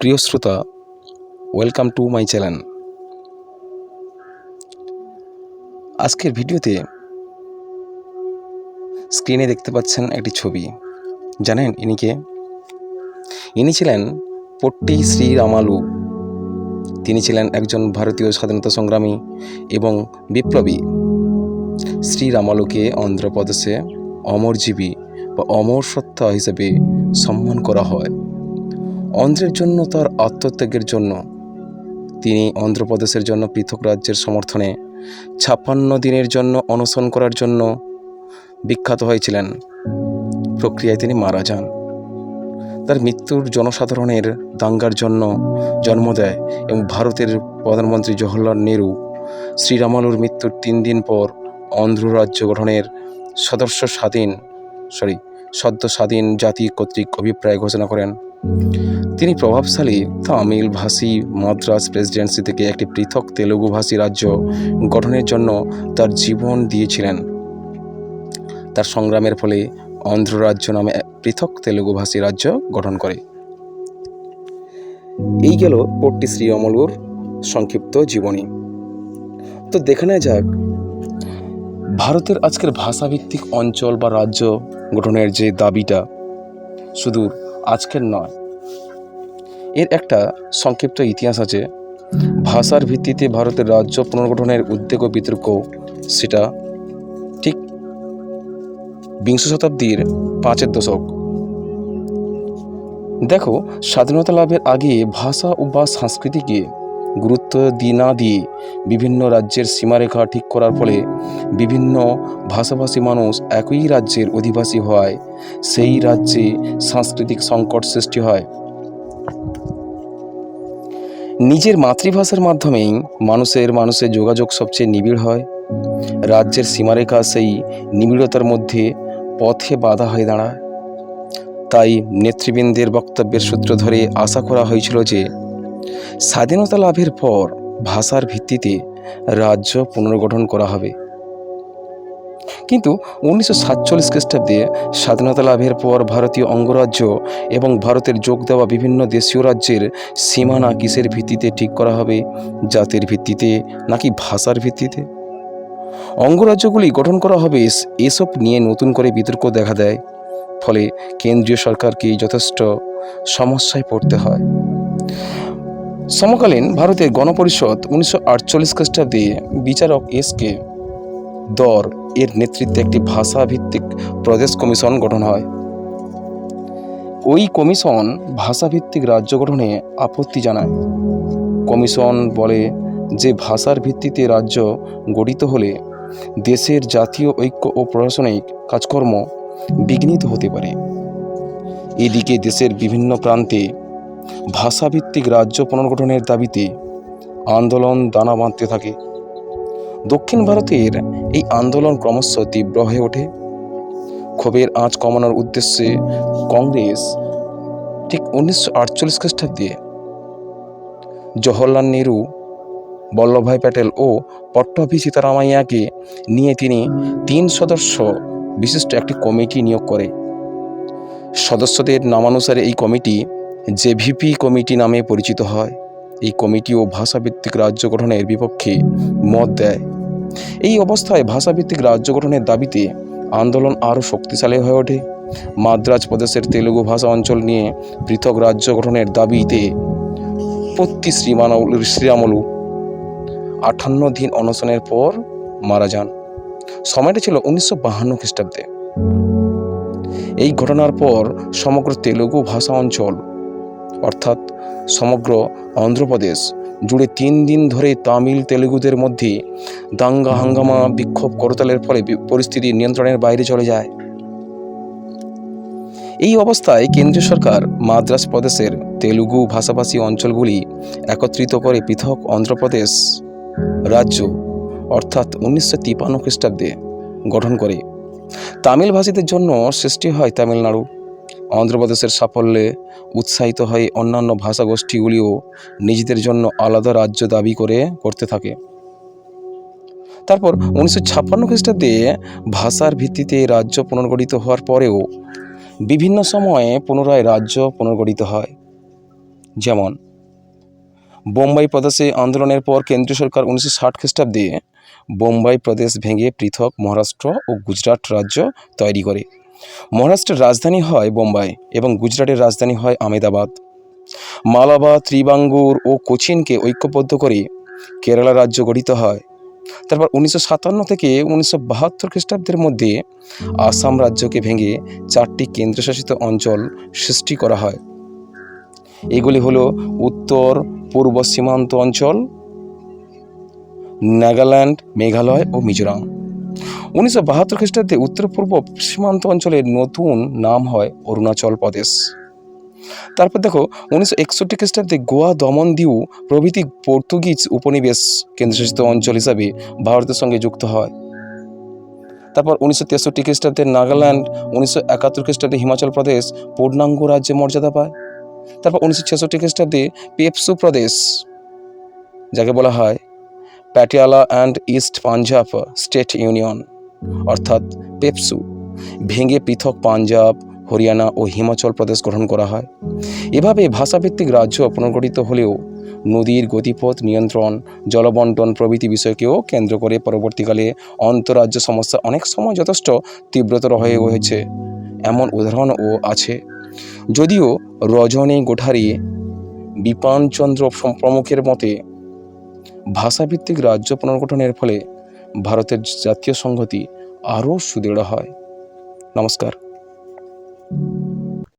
প্রিয় শ্রোতা welcome to my channel আজকের ভিডিওতে স্ক্রিনে দেখতে পাচ্ছেন একটি ছবি। জানেন ইনিকে ইনি ছিলেন পট্টি শ্রী রামালু। তিনি ছিলেন একজন ভারতীয় স্বাধীনতা সংগ্রামী এবং বিপ্লবী। শ্রী রামালুকে অন্ধ্রপ্রদেশে অমরজীবী বা অমর সত্তা হিসেবে সম্মান করা হয়। অন্ধ্রের জন্য তার আত্মত্যাগের জন্য। তিনি অন্ধ্রপ্রদেশের জন্য পৃথক রাজ্যের সমর্থনে ছাপ্পান্ন দিনের জন্য অনশন করার জন্য বিখ্যাত হয়েছিলেন। প্রক্রিয়ায় তিনি মারা যান। তার মৃত্যুর জনসাধারণের দাঙ্গার জন্য জন্ম দেয় এবং ভারতের প্রধানমন্ত্রী জওহরলাল নেহরু শ্রীরামালুর মৃত্যুর তিন দিন পর অন্ধ্র রাজ্য গঠনের সদস্য স্বাধীন সরি সদ্য স্বাধীন জাতি কর্তৃক অভিপ্রায় ঘোষণা করেন। তিনি প্রভাবশালী তামিল ভাষী মাদ্রাস প্রেসিডেন্সি থেকে একটি পৃথক তেলুগু ভাষী রাজ্য গঠনের জন্য তার জীবন দিয়েছিলেন। তার সংগ্রামের ফলে অন্ধ্র রাজ্য নামে পৃথক তেলুগু ভাষী রাজ্য গঠন করে। এই গেল পট্টি শ্রী অমলুর সংক্ষিপ্ত জীবনী। তো দেখে নেওয়া যাক, ভারতের আজকের ভাষাভিত্তিক অঞ্চল বা রাজ্য গঠনের যে দাবিটা শুধু আজকের নয়। এর একটা সংক্ষিপ্ত ইতিহাস আছে। ভাষার ভিত্তিতে ভারতের রাজ্য পুনর্গঠনের উদ্বেগ ও বিতর্ক সেটা ঠিক বিংশ শতাব্দীর পাঁচের দশক। দেখো, স্বাধীনতা লাভের আগে ভাষা ও বা সংস্কৃতিকে গুরুত্ব দি না দিয়ে বিভিন্ন রাজ্যের সীমারেখা ঠিক করার ফলে বিভিন্ন ভাষাভাষী মানুষ একই রাজ্যের অধিবাসী হওয়ায় সেই রাজ্যে সাংস্কৃতিক সংকট সৃষ্টি হয়। নিজের মাতৃভাষার মাধ্যমেই মানুষের মানুষের যোগাযোগ সবচেয়ে নিবিড় হয়। রাজ্যের সীমারেখা সেই নিবিড়তার মধ্যে পথে বাধা হয়ে দাঁড়ায়। তাই নেতৃবৃন্দের বক্তব্যের সূত্র ধরে আশা করা হয়েছিল যে স্বাধীনতা লাভের পর ভাষার ভিত্তিতে রাজ্য পুনর্গঠন করা হবে। কিন্তু উনিশশো সাতচল্লিশ খ্রিস্টাব্দে স্বাধীনতা লাভের পর ভারতীয় অঙ্গরাজ্য এবং ভারতের যোগ দেওয়া বিভিন্ন দেশীয় রাজ্যের সীমানা কিসের ভিত্তিতে ঠিক করা হবে? জাতের ভিত্তিতে নাকি ভাষার ভিত্তিতে? অঙ্গরাজ্যগুলি গঠন করা হবে এসব নিয়ে নতুন করে বিতর্ক দেখা দেয়। ফলে কেন্দ্রীয় সরকারকে যথেষ্ট সমস্যায় পড়তে হয়। সমকালীন ভারতের গণপরিষদ উনিশশো আটচল্লিশ খ্রিস্টাব্দে বিচারক এস কে দর এর নেতৃত্বে একটি ভাষাভিত্তিক প্রদেশ কমিশন গঠন হয়। ওই কমিশন ভাষাভিত্তিক রাজ্য গঠনে আপত্তি জানায়। কমিশন বলে যে ভাষার ভিত্তিতে রাজ্য গঠিত হলে দেশের জাতীয় ঐক্য ও প্রশাসনিক কাজকর্ম বিঘ্নিত হতে পারে। এদিকে দেশের বিভিন্ন প্রান্তে ভাষাভিত্তিক রাজ্য পুনর্গঠনের দাবিতে আন্দোলন দানা বাঁধতে থাকে। দক্ষিণ ভারতের এই আন্দোলন ক্রমশ তীব্র হয়ে ওঠে। ক্ষোভের আঁচ কমানোর উদ্দেশ্যে কংগ্রেস ঠিক উনিশশো আটচল্লিশ খ্রিস্টাব্দে জওহরলাল নেহরু, বল্লভভাই প্যাটেল ও পট্টাভি সীতারামাইয়াকে নিয়ে তিনি তিন সদস্য বিশিষ্ট একটি কমিটি নিয়োগ করে। সদস্যদের নামানুসারে এই কমিটি জেভিপি কমিটি নামে পরিচিত হয়, এই কমিটিও ভাষাভিত্তিক রাজ্য গঠনের বিপক্ষে মত দেয়। এই অবস্থায় ভাষাভিত্তিক রাজ্য গঠনের দাবিতে আন্দোলন আরও শক্তিশালী হয়ে ওঠে। মাদ্রাজ প্রদেশের তেলুগু ভাষা অঞ্চল নিয়ে পৃথক রাজ্য গঠনের দাবিতে পত্তি শ্রীমানল শ্রীরামলু আটান্ন দিন অনশনের পর মারা যান। সময়টা ছিল উনিশশো বাহান্ন খ্রিস্টাব্দে। এই ঘটনার পর সমগ্র তেলুগু ভাষা অঞ্চল অর্থাৎ সমগ্র অন্ধ্রপ্রদেশ জুড়ে তিন দিন ধরে তামিল তেলুগুদের মধ্যে দাঙ্গা হাঙ্গামা বিক্ষোভ করতালের ফলে পরিস্থিতি নিয়ন্ত্রণের বাইরে চলে যায়। এই অবস্থায় কেন্দ্রীয় সরকার মাদ্রাস প্রদেশের তেলুগু ভাষাভাষী অঞ্চলগুলি একত্রিত করে পৃথক অন্ধ্রপ্রদেশ রাজ্য, অর্থাৎ উনিশশো তিপান্ন খ্রিস্টাব্দে গঠন করে। তামিল ভাষীদের জন্য সৃষ্টি হয় তামিলনাড়ু। অন্ধ্রপ্রদেশের সাফল্যে উৎসাহিত হয়ে অন্যান্য ভাষাগোষ্ঠীগুলিও নিজেদের জন্য আলাদা রাজ্য দাবি করে করতে থাকে। তারপর উনিশশো ছাপ্পান্ন খ্রিস্টাব্দে ভাষার ভিত্তিতে রাজ্য পুনর্গঠিত হওয়ার পরেও বিভিন্ন সময়ে পুনরায় রাজ্য পুনর্গঠিত হয়। যেমন, বোম্বাই প্রদেশে আন্দোলনের পর কেন্দ্রীয় সরকার উনিশশো ষাট খ্রিস্টাব্দে বোম্বাই প্রদেশ ভেঙে পৃথক মহারাষ্ট্র ও গুজরাট রাজ্য তৈরি করে। মহারাষ্ট্রের রাজধানী হয় বোম্বাই এবং গুজরাটের রাজধানী হয় আমেদাবাদ মালাবা, ত্রিবাঙ্গুর ও কোচিনকে ঐক্যবদ্ধ করে কেরালা রাজ্য গঠিত হয়। তারপর উনিশশো সাতান্ন থেকে উনিশশো বাহাত্তর খ্রিস্টাব্দের মধ্যে আসাম রাজ্যকে ভেঙে চারটি কেন্দ্রশাসিত অঞ্চল সৃষ্টি করা হয়। এগুলি হলো উত্তর, পূর্ব সীমান্ত অঞ্চল, নাগাল্যান্ড, মেঘালয় ও মিজোরাম। উনিশশো বাহাত্তর খ্রিস্টাব্দে উত্তর পূর্ব সীমান্ত অঞ্চলের নতুন নাম হয় অরুণাচল প্রদেশ। তারপর দেখো, উনিশশো একষট্টি খ্রিস্টাব্দে গোয়া, দমন দিউ প্রভৃতি পর্তুগিজ উপনিবেশ কেন্দ্রশাসিত অঞ্চল হিসাবে ভারতের সঙ্গে যুক্ত হয়। তারপর উনিশশো তেষট্টি খ্রিস্টাব্দে নাগাল্যান্ড, উনিশশো একাত্তর খ্রিস্টাব্দে হিমাচল প্রদেশ পূর্ণাঙ্গ রাজ্যে মর্যাদা পায়। তারপর উনিশশো ছেষট্টি খ্রিস্টাব্দে পেপসু প্রদেশ, যাকে বলা হয় Patiala and east Punjab state union, অর্থাৎ পেপসু। ভেঙে পৃথক পাঞ্জাব, হরিয়ানা ও হিমাচল প্রদেশ গঠন করা হয়। এভাবে ভাষাভিত্তিক রাজ্য পুনর্গঠিত হলেও নদীর গতিপথ নিয়ন্ত্রণ, জলবন্টন প্রভৃতি বিষয়কেও কেন্দ্র করে পরবর্তীকালে অন্তরাজ্য সমস্যা অনেক সময় যথেষ্ট তীব্রতর হয়ে হয়েছে এমন উদাহরণও আছে। যদিও রজনী গোঠারি, বিপানচন্দ্র প্রমুখের মতে ভাষাভিত্তিক রাজ্য পুনর্গঠনের ফলে ভারতের জাতীয় সংহতি আরও সুদৃঢ় হয়। নমস্কার।